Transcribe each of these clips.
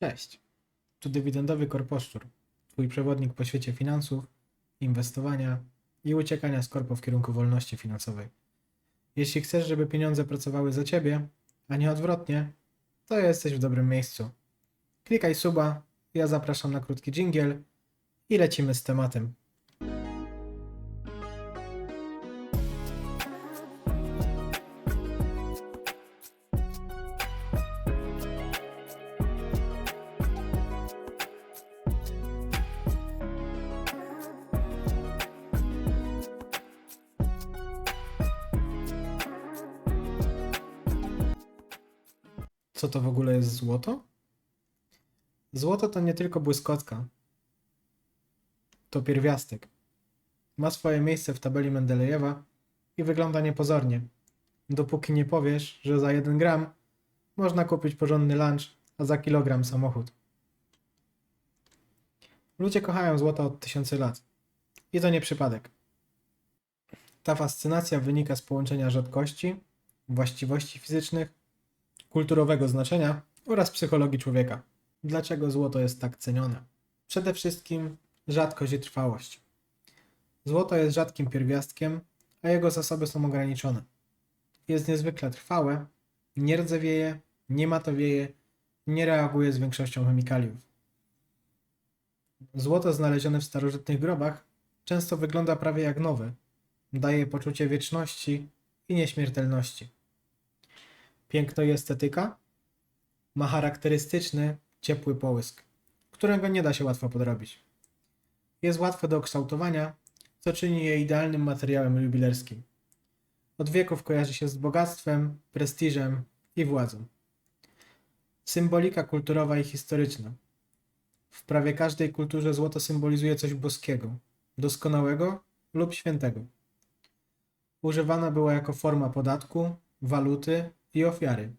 Cześć, tu dywidendowy korposzczur, Twój przewodnik po świecie finansów, inwestowania i uciekania z korpo w kierunku wolności finansowej. Jeśli chcesz, żeby pieniądze pracowały za Ciebie, a nie odwrotnie, to jesteś w dobrym miejscu. Klikaj suba, ja zapraszam na krótki dżingiel i lecimy z tematem. Co to w ogóle jest złoto? Złoto to nie tylko błyskotka. To pierwiastek. Ma swoje miejsce w tabeli Mendelejewa i wygląda niepozornie. Dopóki nie powiesz, że za 1 gram można kupić porządny lunch, a za kilogram samochód. Ludzie kochają złoto od tysięcy lat. I to nie przypadek. Ta fascynacja wynika z połączenia rzadkości, właściwości fizycznych kulturowego znaczenia oraz psychologii człowieka. Dlaczego złoto jest tak cenione? Przede wszystkim rzadkość i trwałość. Złoto jest rzadkim pierwiastkiem, a jego zasoby są ograniczone. Jest niezwykle trwałe, nie rdzewieje, nie matowieje, nie reaguje z większością chemikaliów. Złoto znalezione w starożytnych grobach często wygląda prawie jak nowe. Daje poczucie wieczności i nieśmiertelności. Piękno i estetyka ma charakterystyczny, ciepły połysk, którego nie da się łatwo podrobić. Jest łatwe do kształtowania, co czyni je idealnym materiałem jubilerskim. Od wieków kojarzy się z bogactwem, prestiżem i władzą. Symbolika kulturowa i historyczna. W prawie każdej kulturze złoto symbolizuje coś boskiego, doskonałego lub świętego. Używana była jako forma podatku, waluty i ofiary,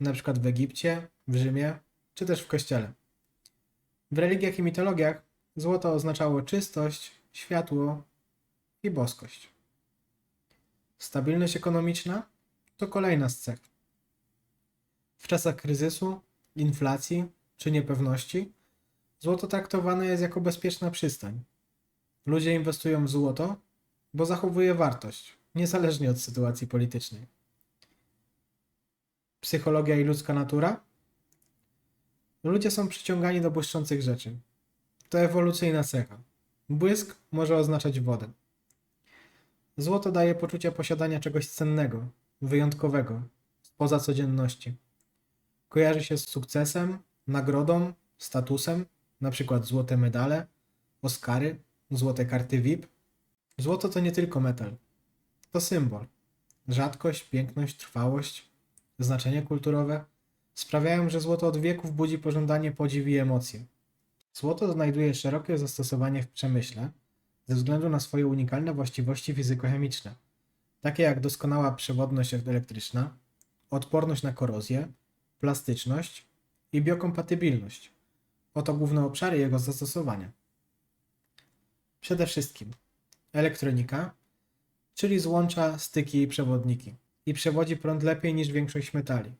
na przykład w Egipcie, w Rzymie czy też w kościele. W religiach i mitologiach złoto oznaczało czystość, światło i boskość. Stabilność ekonomiczna to kolejna z cech. W czasach kryzysu, inflacji czy niepewności złoto traktowane jest jako bezpieczna przystań. Ludzie inwestują w złoto, bo zachowuje wartość, niezależnie od sytuacji politycznej psychologia i ludzka natura? Ludzie są przyciągani do błyszczących rzeczy. To ewolucyjna cecha. Błysk może oznaczać wodę. Złoto daje poczucie posiadania czegoś cennego, wyjątkowego, spoza codzienności. Kojarzy się z sukcesem, nagrodą, statusem, np. złote medale, Oscary, złote karty VIP. Złoto to nie tylko metal. To symbol. Rzadkość, piękność, trwałość, znaczenie kulturowe sprawiają, że złoto od wieków budzi pożądanie, podziw i emocje. Złoto znajduje szerokie zastosowanie w przemyśle ze względu na swoje unikalne właściwości fizykochemiczne, takie jak doskonała przewodność elektryczna, odporność na korozję, plastyczność i biokompatybilność. Oto główne obszary jego zastosowania. Przede wszystkim elektronika, czyli złącza, styki i przewodniki i przewodzi prąd lepiej niż większość metali,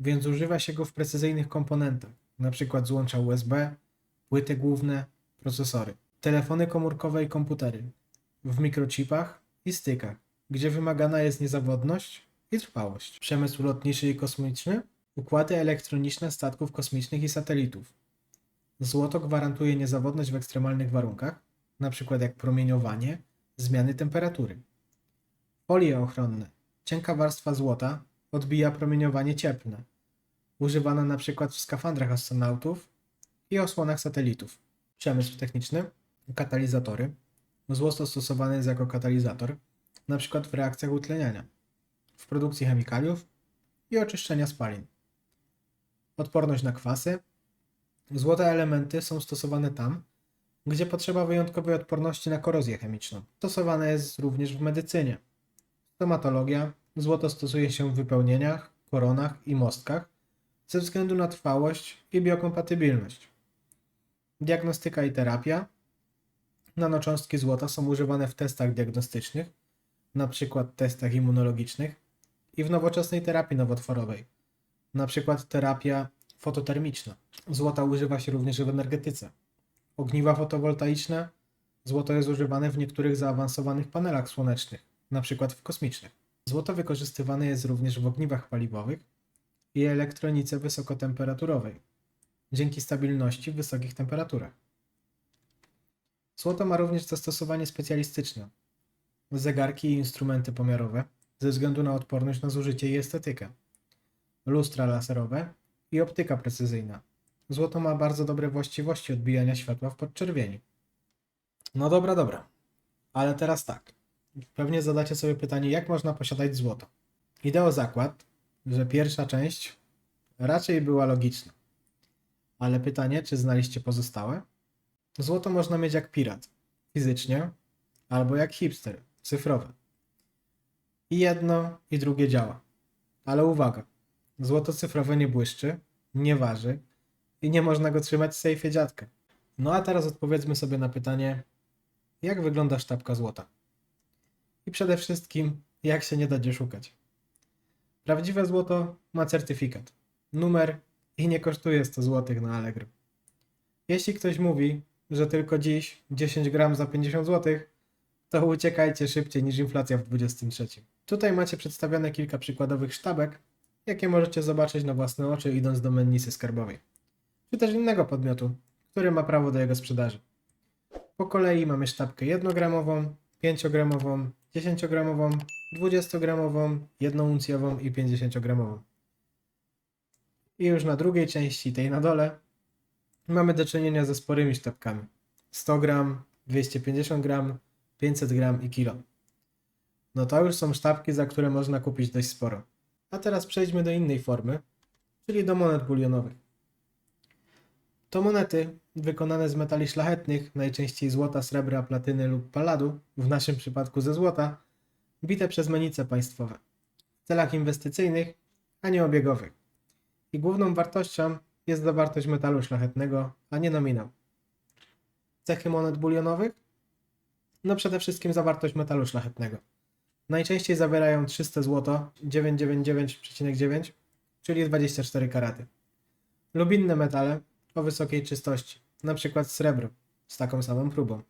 więc używa się go w precyzyjnych komponentach, np. złącza USB, płyty główne, procesory, telefony komórkowe i komputery, w mikrochipach i stykach, gdzie wymagana jest niezawodność i trwałość. Przemysł lotniczy i kosmiczny, układy elektroniczne statków kosmicznych i satelitów. Złoto gwarantuje niezawodność w ekstremalnych warunkach, np. jak promieniowanie, zmiany temperatury. Folie ochronne Cienka warstwa złota odbija promieniowanie cieplne, używana na przykład w skafandrach astronautów i osłonach satelitów. Przemysł techniczny, katalizatory. Złoto stosowane jest jako katalizator, przykład w reakcjach utleniania, w produkcji chemikaliów i oczyszczenia spalin. Odporność na kwasy. Złote elementy są stosowane tam, gdzie potrzeba wyjątkowej odporności na korozję chemiczną. Stosowane jest również w medycynie. Stomatologia, Złoto stosuje się w wypełnieniach, koronach i mostkach ze względu na trwałość i biokompatybilność. Diagnostyka i terapia. Nanocząstki złota są używane w testach diagnostycznych, np. testach immunologicznych i w nowoczesnej terapii nowotworowej, np. terapia fototermiczna. Złota używa się również w energetyce. Ogniwa fotowoltaiczne. Złoto jest używane w niektórych zaawansowanych panelach słonecznych, np. w kosmicznych. Złoto wykorzystywane jest również w ogniwach paliwowych i elektronice wysokotemperaturowej, dzięki stabilności w wysokich temperaturach. Złoto ma również zastosowanie specjalistyczne. Zegarki i instrumenty pomiarowe ze względu na odporność na zużycie i estetykę. Lustra laserowe i optyka precyzyjna. Złoto ma bardzo dobre właściwości odbijania światła w podczerwieni. No dobra, dobra. Ale teraz tak. Pewnie zadacie sobie pytanie, jak można posiadać złoto. Idę o zakład, że pierwsza część raczej była logiczna. Ale pytanie, czy znaliście pozostałe? Złoto można mieć jak pirat, fizycznie, albo jak hipster, cyfrowe. I jedno, i drugie działa. Ale uwaga, złoto cyfrowe nie błyszczy, nie waży i nie można go trzymać w sejfie dziadka. No a teraz odpowiedzmy sobie na pytanie, jak wygląda sztabka złota? I przede wszystkim, jak się nie da gdzie szukać. Prawdziwe złoto ma certyfikat, numer i nie kosztuje 100 zł na Allegro. Jeśli ktoś mówi, że tylko dziś 10 gram za 50 zł, to uciekajcie szybciej niż inflacja w 23. Tutaj macie przedstawione kilka przykładowych sztabek, jakie możecie zobaczyć na własne oczy idąc do mennicy skarbowej, czy też innego podmiotu, który ma prawo do jego sprzedaży. Po kolei mamy sztabkę 1-gramową, 5-gramową, 10-gramową, 20-gramową, 1-uncjową i 50-gramową. I już na drugiej części, tej na dole, mamy do czynienia ze sporymi sztabkami. 100 gram, 250 gram, 500 gram i kilo. No to już są sztabki, za które można kupić dość sporo. A teraz przejdźmy do innej formy, czyli do monet bulionowych. To monety wykonane z metali szlachetnych, najczęściej złota, srebra, platyny lub palladu, w naszym przypadku ze złota, bite przez menice państwowe w celach inwestycyjnych, a nie obiegowych. I główną wartością jest zawartość metalu szlachetnego, a nie nominał. Cechy monet bulionowych? No przede wszystkim zawartość metalu szlachetnego. Najczęściej zawierają 300 zł 999,9, czyli 24 karaty. Lub inne metale o wysokiej czystości, np. srebro z taką samą próbą.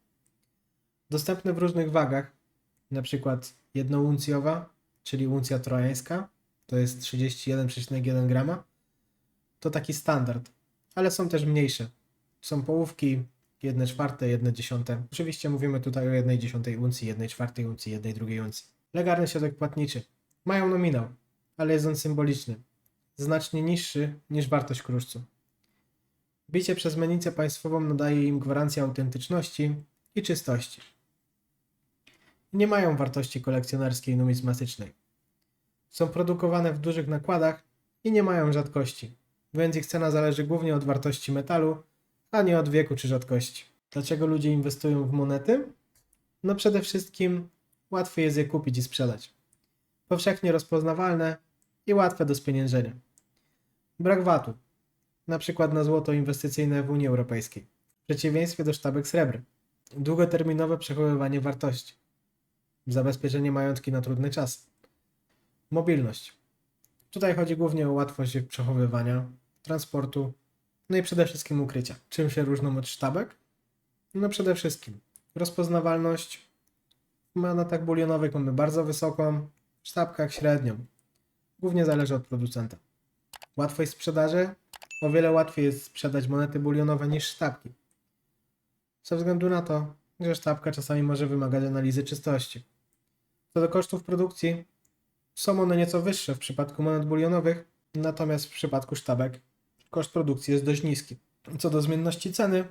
Dostępne w różnych wagach, np. jednouncjowa, czyli uncja trojańska, to jest 31,1 grama, to taki standard, ale są też mniejsze. Są połówki, 1 czwarte, 1 dziesiąte. Oczywiście mówimy tutaj o 1 dziesiątej uncji, 1 czwartej uncji, 1 drugiej uncji. Legalny środek płatniczy. Mają nominał, ale jest on symboliczny. Znacznie niższy niż wartość kruszcu. Bicie przez menicę państwową nadaje im gwarancję autentyczności i czystości. Nie mają wartości kolekcjonerskiej numizmatycznej. Są produkowane w dużych nakładach i nie mają rzadkości, więc ich cena zależy głównie od wartości metalu, a nie od wieku czy rzadkości. Dlaczego ludzie inwestują w monety? No przede wszystkim łatwiej jest je kupić i sprzedać. Powszechnie rozpoznawalne i łatwe do spieniężenia. Brak VAT-u, na przykład na złoto inwestycyjne w Unii Europejskiej, w przeciwieństwie do sztabek srebra. Długoterminowe przechowywanie wartości. Zabezpieczenie majątki na trudny czas. Mobilność. Tutaj chodzi głównie o łatwość przechowywania, transportu, no i przede wszystkim ukrycia. Czym się różnią od sztabek? No przede wszystkim rozpoznawalność. W monetach bulionowych mamy bardzo wysoką, w sztabkach średnią. Głównie zależy od producenta. Łatwość sprzedaży? O wiele łatwiej jest sprzedać monety bulionowe niż sztabki. Ze względu na to, że sztabka czasami może wymagać analizy czystości. Co do kosztów produkcji, są one nieco wyższe w przypadku monet bulionowych, natomiast w przypadku sztabek koszt produkcji jest dość niski. Co do zmienności ceny,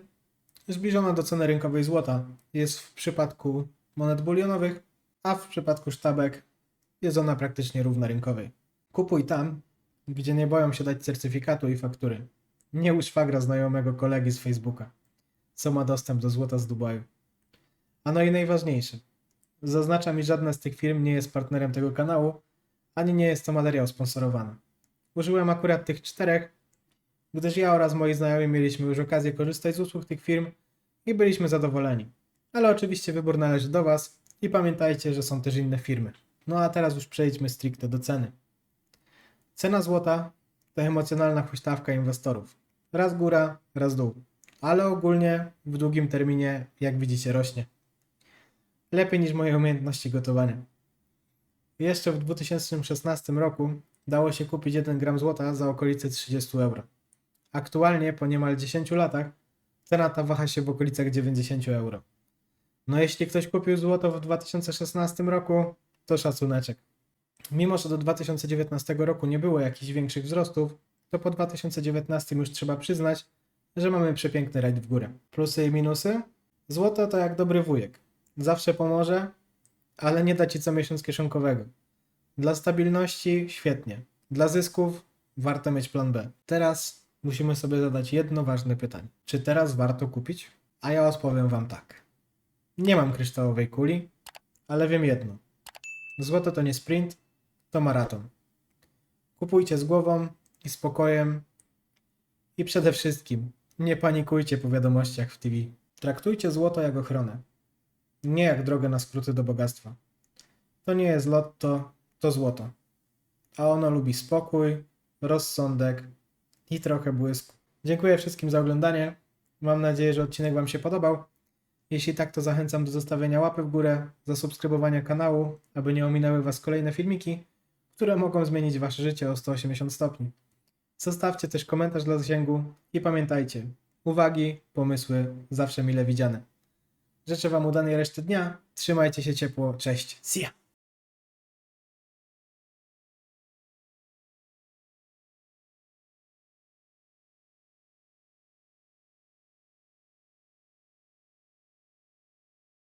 zbliżona do ceny rynkowej złota jest w przypadku monet bulionowych, a w przypadku sztabek jest ona praktycznie równa rynkowej. Kupuj tam, gdzie nie boją się dać certyfikatu i faktury. Nie u szwagra znajomego kolegi z Facebooka, co ma dostęp do złota z Dubaju. A no i najważniejsze. Zaznaczam, iż żadna z tych firm nie jest partnerem tego kanału, ani nie jest to materiał sponsorowany. Użyłem akurat tych czterech, gdyż ja oraz moi znajomi mieliśmy już okazję korzystać z usług tych firm i byliśmy zadowoleni. Ale oczywiście wybór należy do Was i pamiętajcie, że są też inne firmy. No a teraz już przejdźmy stricte do ceny. Cena złota to emocjonalna huśtawka inwestorów. Raz góra, raz dół. Ale ogólnie w długim terminie, jak widzicie, rośnie. Lepiej niż moje umiejętności gotowania. Jeszcze w 2016 roku dało się kupić 1 gram złota za okolice 30 euro. Aktualnie, po niemal 10 latach, cena ta waha się w okolicach 90 euro. No jeśli ktoś kupił złoto w 2016 roku, to szacuneczek. Mimo, że do 2019 roku nie było jakichś większych wzrostów, to po 2019 już trzeba przyznać, że mamy przepiękny rajd w górę. Plusy i minusy? Złoto to jak dobry wujek. Zawsze pomoże, ale nie da ci co miesiąc kieszonkowego. Dla stabilności świetnie. Dla zysków warto mieć plan B. Teraz musimy sobie zadać jedno ważne pytanie. Czy teraz warto kupić? A ja odpowiem wam tak. Nie mam kryształowej kuli, ale wiem jedno. Złoto to nie sprint, to maraton. Kupujcie z głową i spokojem i przede wszystkim nie panikujcie po wiadomościach w TV. Traktujcie złoto jak ochronę, nie jak drogę na skróty do bogactwa. To nie jest lotto, to złoto. A ono lubi spokój, rozsądek i trochę błysku. Dziękuję wszystkim za oglądanie. Mam nadzieję, że odcinek Wam się podobał. Jeśli tak, to zachęcam do zostawienia łapy w górę, zasubskrybowania kanału, aby nie ominęły Was kolejne filmiki, które mogą zmienić Wasze życie o 180 stopni. Zostawcie też komentarz dla zasięgu i pamiętajcie, uwagi, pomysły zawsze mile widziane. Życzę Wam udanej reszty dnia, trzymajcie się ciepło, cześć, see ya!